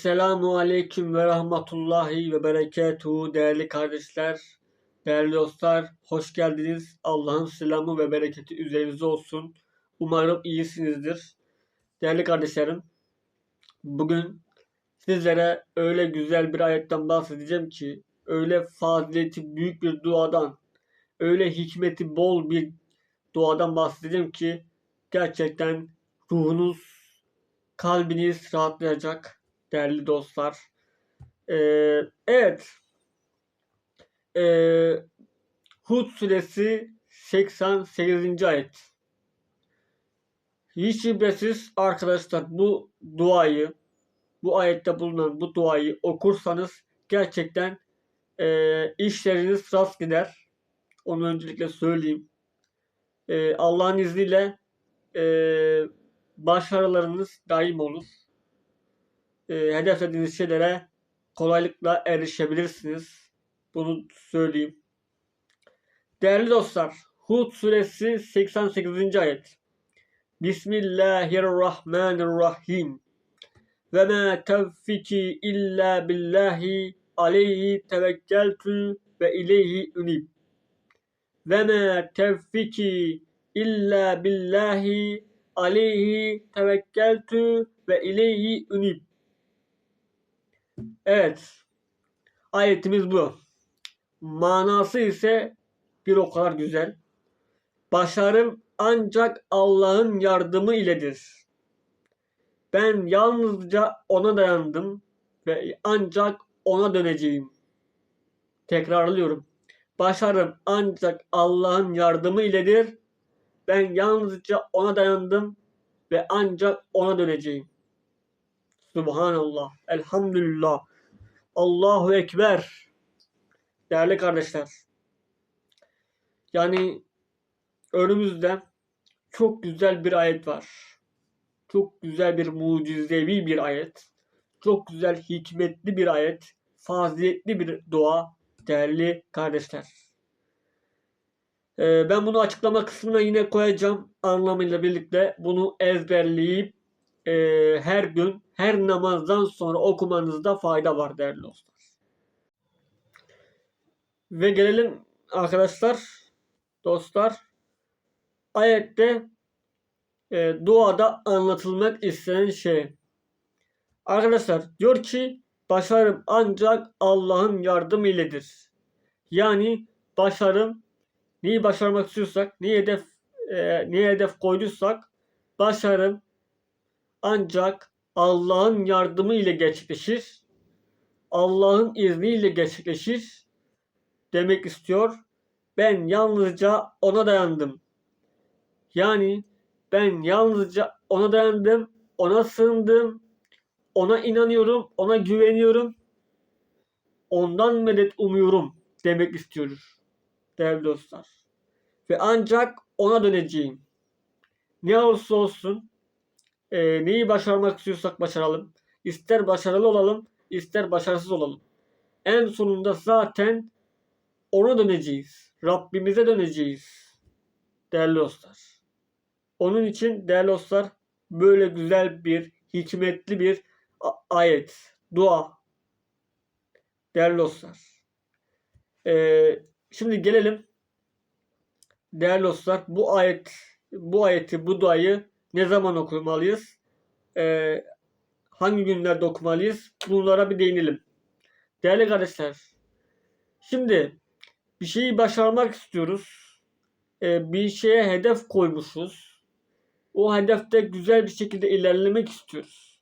Esselamu Aleyküm ve Rahmetullahi ve Berekatuhu değerli kardeşler, değerli dostlar, hoş geldiniz. Allah'ın selamı ve bereketi üzerinize olsun. Umarım iyisinizdir. Değerli kardeşlerim, bugün sizlere öyle güzel bir ayetten bahsedeceğim ki, öyle fazileti büyük bir duadan, öyle hikmeti bol bir duadan bahsedeceğim ki, gerçekten ruhunuz, kalbiniz rahatlayacak değerli dostlar. Ee, evet. Ee, Hud suresi 88. ayet. Hiç şüphesiz arkadaşlar bu duayı, bu ayette bulunan bu duayı okursanız gerçekten e, işleriniz rast gider. Onu öncelikle söyleyeyim. E, Allah'ın izniyle e, başarılarınız daim olur e, hedeflediğiniz şeylere kolaylıkla erişebilirsiniz. Bunu söyleyeyim. Değerli dostlar, Hud suresi 88. ayet. Bismillahirrahmanirrahim. Ve ma tevfiki illa billahi aleyhi tevekkeltü ve ileyhi unib. Ve ma tevfiki illa billahi aleyhi tevekkeltü ve ileyhi unib. Evet. Ayetimiz bu. Manası ise bir o kadar güzel. Başarım ancak Allah'ın yardımı iledir. Ben yalnızca ona dayandım ve ancak ona döneceğim. Tekrarlıyorum. Başarım ancak Allah'ın yardımı iledir. Ben yalnızca ona dayandım ve ancak ona döneceğim. Subhanallah. Elhamdülillah. Allahu Ekber. Değerli kardeşler. Yani önümüzde çok güzel bir ayet var. Çok güzel bir mucizevi bir ayet. Çok güzel hikmetli bir ayet. Faziletli bir dua değerli kardeşler. Ee, ben bunu açıklama kısmına yine koyacağım anlamıyla birlikte. Bunu ezberleyip e, her gün her namazdan sonra okumanızda fayda var değerli dostlar. Ve gelelim arkadaşlar, dostlar. Ayette e, duada anlatılmak istenen şey. Arkadaşlar diyor ki başarım ancak Allah'ın yardım iledir. Yani başarım neyi başarmak istiyorsak, neyi hedef e, neye hedef koyduysak başarım ancak Allah'ın yardımı ile gerçekleşir. Allah'ın izniyle gerçekleşir demek istiyor. Ben yalnızca ona dayandım. Yani ben yalnızca ona dayandım, ona sığındım, ona inanıyorum, ona güveniyorum. Ondan medet umuyorum demek istiyoruz değerli dostlar. Ve ancak ona döneceğim. Ne olursa olsun e, neyi başarmak istiyorsak başaralım. İster başarılı olalım, ister başarısız olalım. En sonunda zaten ona döneceğiz. Rabbimize döneceğiz. Değerli dostlar. Onun için değerli dostlar böyle güzel bir, hikmetli bir ayet, dua. Değerli dostlar. Ee, şimdi gelelim değerli dostlar bu ayet bu ayeti bu duayı ne zaman okumalıyız? Ee, hangi günlerde okumalıyız? Bunlara bir değinelim. Değerli kardeşler, şimdi bir şeyi başarmak istiyoruz. Ee, bir şeye hedef koymuşuz. O hedefte güzel bir şekilde ilerlemek istiyoruz.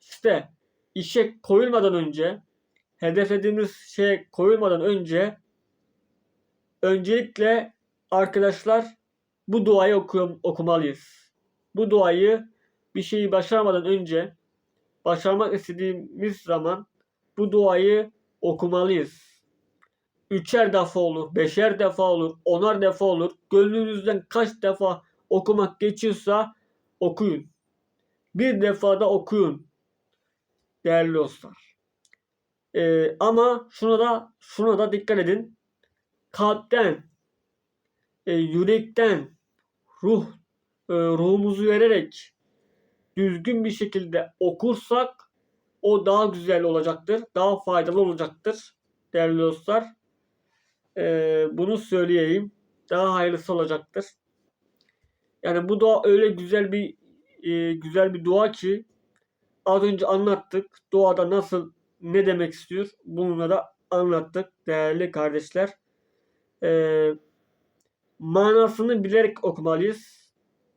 İşte işe koyulmadan önce, hedeflediğimiz şeye koyulmadan önce öncelikle arkadaşlar bu duayı okum, okumalıyız bu duayı bir şeyi başarmadan önce başarmak istediğimiz zaman bu duayı okumalıyız. Üçer defa olur, beşer defa olur, onar defa olur. Gönlünüzden kaç defa okumak geçiyorsa okuyun. Bir defada okuyun değerli dostlar. Ee, ama şuna da şuna da dikkat edin. Kalpten, e, yürekten, ruh ruhumuzu vererek düzgün bir şekilde okursak o daha güzel olacaktır. Daha faydalı olacaktır değerli dostlar. Ee, bunu söyleyeyim. Daha hayırlısı olacaktır. Yani bu dua öyle güzel bir e, güzel bir dua ki az önce anlattık. Duada nasıl ne demek istiyor? Bunu da anlattık değerli kardeşler. Ee, manasını bilerek okumalıyız.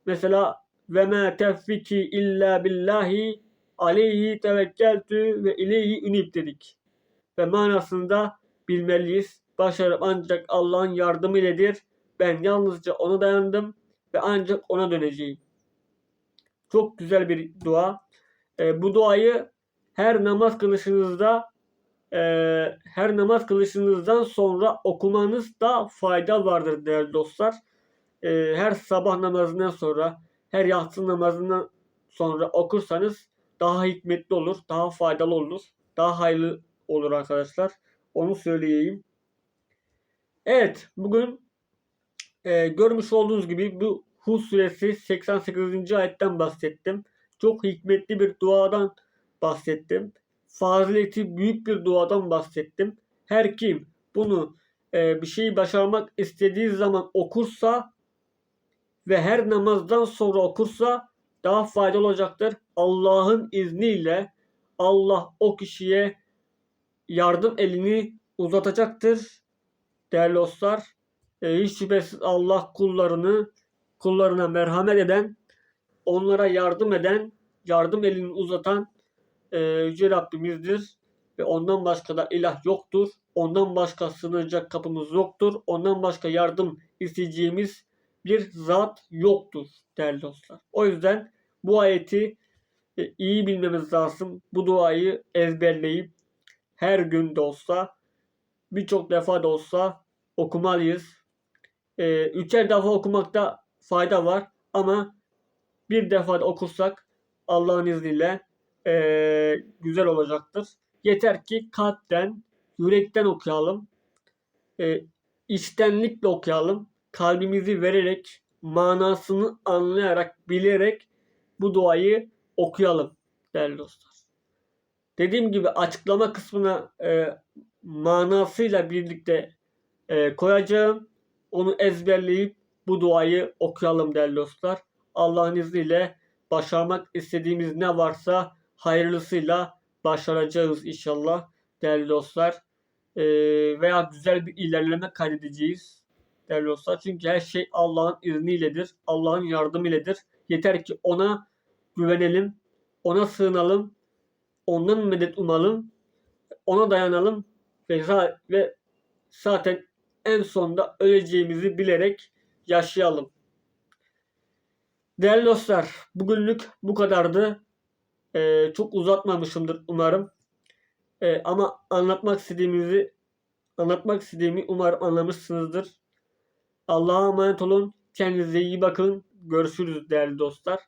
Mesela ve ma tevfiki illa billahi aleyhi tevekkeltü ve ileyhi ünib dedik. Ve manasını da bilmeliyiz. Başarım ancak Allah'ın yardımı iledir. Ben yalnızca ona dayandım ve ancak ona döneceğim. Çok güzel bir dua. Ee, bu duayı her namaz kılışınızda e, her namaz kılışınızdan sonra okumanız da fayda vardır değerli dostlar. E, her sabah namazından sonra, her yatsı namazından sonra okursanız daha hikmetli olur, daha faydalı olur, daha hayırlı olur arkadaşlar. Onu söyleyeyim. Evet, bugün e, görmüş olduğunuz gibi bu Hud suresi 88. ayetten bahsettim. Çok hikmetli bir duadan bahsettim fazileti büyük bir duadan bahsettim. Her kim bunu e, bir şeyi başarmak istediği zaman okursa ve her namazdan sonra okursa daha faydalı olacaktır. Allah'ın izniyle Allah o kişiye yardım elini uzatacaktır. Değerli dostlar, e, hiç şüphesiz Allah kullarını kullarına merhamet eden, onlara yardım eden, yardım elini uzatan e, Yüce Rabbimizdir ve ondan başka da ilah yoktur. Ondan başka sığınacak kapımız yoktur. Ondan başka yardım isteyeceğimiz bir zat yoktur değerli dostlar. O yüzden bu ayeti e, iyi bilmemiz lazım. Bu duayı ezberleyip her gün de olsa birçok defa da olsa okumalıyız. E, üçer defa okumakta fayda var ama bir defa da okursak Allah'ın izniyle e, güzel olacaktır. Yeter ki kalpten, yürekten okuyalım. E, içtenlikle okuyalım. Kalbimizi vererek, manasını anlayarak, bilerek bu duayı okuyalım değerli dostlar. Dediğim gibi açıklama kısmına e, manasıyla birlikte e, koyacağım. Onu ezberleyip bu duayı okuyalım değerli dostlar. Allah'ın izniyle başarmak istediğimiz ne varsa hayırlısıyla başaracağız inşallah değerli dostlar. Ee, veya güzel bir ilerleme kaydedeceğiz değerli dostlar. Çünkü her şey Allah'ın izniyledir. Allah'ın yardımıyledir. Yeter ki ona güvenelim. Ona sığınalım. Ondan medet umalım. Ona dayanalım. Ve, ve zaten en sonunda öleceğimizi bilerek yaşayalım. Değerli dostlar, bugünlük bu kadardı. Ee, çok uzatmamışımdır umarım. Ee, ama anlatmak istediğimizi anlatmak istediğimi umarım anlamışsınızdır. Allah'a emanet olun. Kendinize iyi bakın. Görüşürüz değerli dostlar.